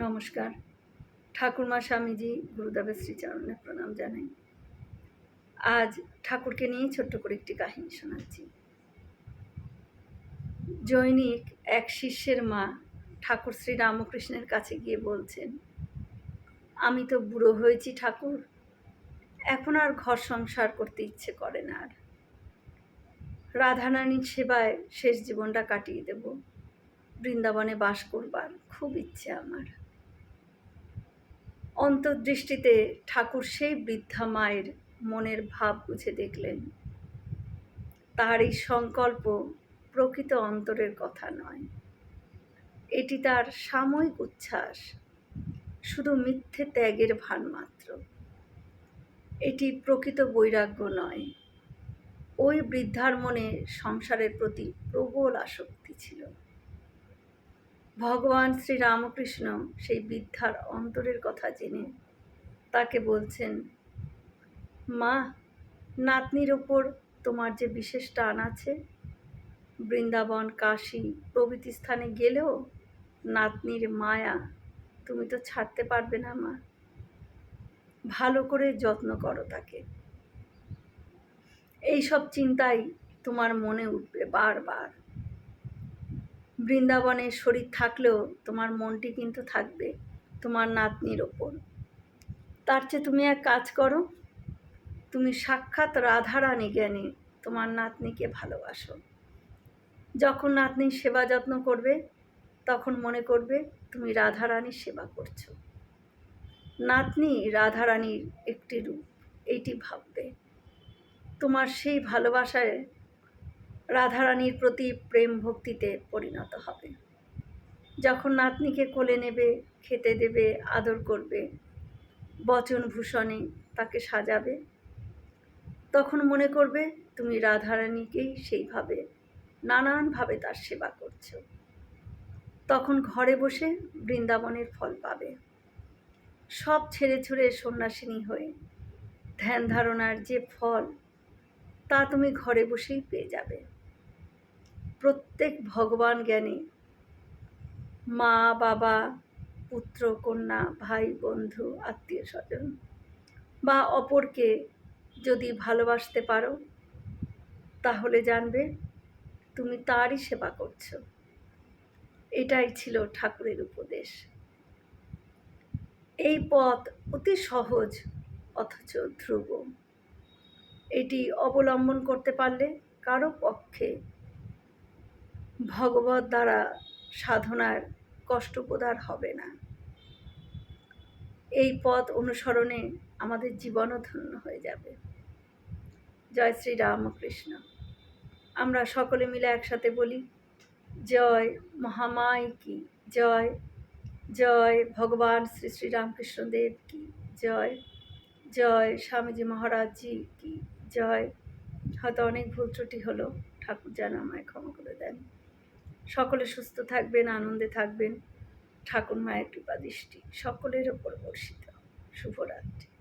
নমস্কার। ঠাকুরমা স্বামীজি গুরুদেবের শ্রীচরণে প্রণাম জানাই। আজ ঠাকুরকে নিয়ে ছোট্ট করে একটি কাহিনী শোনাচ্ছি। জৈনিক এক শিষ্যের মা ঠাকুর শ্রী রামকৃষ্ণের কাছে গিয়ে বলছেন, আমি তো বুড়ো হয়েছি ঠাকুর, এখন আর ঘর সংসার করতে ইচ্ছে করে না আর। রাধারানীর সেবায় শেষ জীবনটা কাটিয়ে দেব। বৃন্দাবনে বাস করবার খুব ইচ্ছে আমার। অন্তর্দৃষ্টিতে ঠাকুর সেই বৃদ্ধা মায়ের মনের ভাব বুঝে দেখলেন। তার এই সংকল্প প্রকৃত অন্তরের কথা নয়। এটি তার সাময়িক উচ্ছ্বাস, শুধু মিথ্যে ত্যাগের ভান মাত্র। এটি প্রকৃত বৈরাগ্য নয়। ওই বৃদ্ধার মনে সংসারের প্রতি প্রবল আসক্তি ছিল। ভগবান শ্রী রামকৃষ্ণ সেই বৃদ্ধার অন্তরের কথা জেনে তাকে বলছেন, মা, নাতনির ওপর তোমার যে বিশেষ টান আছে, বৃন্দাবন, কাশী প্রভৃতি স্থানে গেলেও নাতনির মায়া তুমি তো ছাড়তে পারবে না মা। ভালো করে যত্ন করো তাকে। এইসব চিন্তাই তোমার মনে উঠবে বারবার। বৃন্দাবনে শরীর থাকলেও তোমার মনটি কিন্তু থাকবে তোমার নাতনির ওপর। তার চেয়ে তুমি এক কাজ করো, তুমি সাক্ষাৎ রাধারানী জ্ঞানে তোমার নাতনিকে ভালোবাসো। যখন নাতনির সেবা যত্ন করবে, তখন মনে করবে তুমি রাধারানীর সেবা করছ। নাতনি রাধারানীর একটি রূপ, এইটি ভাববে। তোমার সেই ভালোবাসায় রাধারানীর প্রতি প্রেম ভক্তিতে পরিণত হবে। যখন নাতনিকে কোলে নেবে, খেতে দেবে, আদর করবে বচন ভূষণে তাকে সাজাবে, তখন মনে করবে, তুমি রাধারানীকেই সেইভাবে, নানানভাবে তার সেবা করছ। তখন ঘরে বসে বৃন্দাবনের ফল পাবে। সব ছেড়ে ছুড়ে সন্ন্যাসিনী হয়ে ধ্যান ধারণার যে ফল, তা তুমি ঘরে বসেই পেয়ে যাবে। প্রত্যেক ভগবান জ্ঞানে, মা, বাবা, পুত্র, কন্যা, ভাই, বন্ধু, আত্মীয় স্বজন বা অপরকে যদি ভালোবাসতে পারো, তাহলে জানবে তুমি তারই সেবা করছ। এটাই ছিল ঠাকুরের উপদেশ। এই পথ অতি সহজ, অথচ ধ্রুব। এটি অবলম্বন করতে পারলে কারও পক্ষে ভগবত দ্বারা সাধনার কষ্টপ্রদার হবে না। এই পথ অনুসরণে আমাদের জীবনও ধন্য হয়ে যাবে। জয় শ্রী রামকৃষ্ণ। আমরা সকলে মিলে একসাথে বলি, জয় মহামায় কি? জয় জয় ভগবান শ্রী শ্রী রামকৃষ্ণদেব কি? জয় জয় স্বামীজি মহারাজজি কি? জয়। হয়তো অনেক ভুল ত্রুটি হলো, ঠাকুর যেন আমায় ক্ষমা করে দেন। সকলে সুস্থ থাকবেন আনন্দে থাকবেন। ঠাকুর মায়ের কৃপা দৃষ্টি সকলের ওপর বর্ষিত। শুভরাত্রি।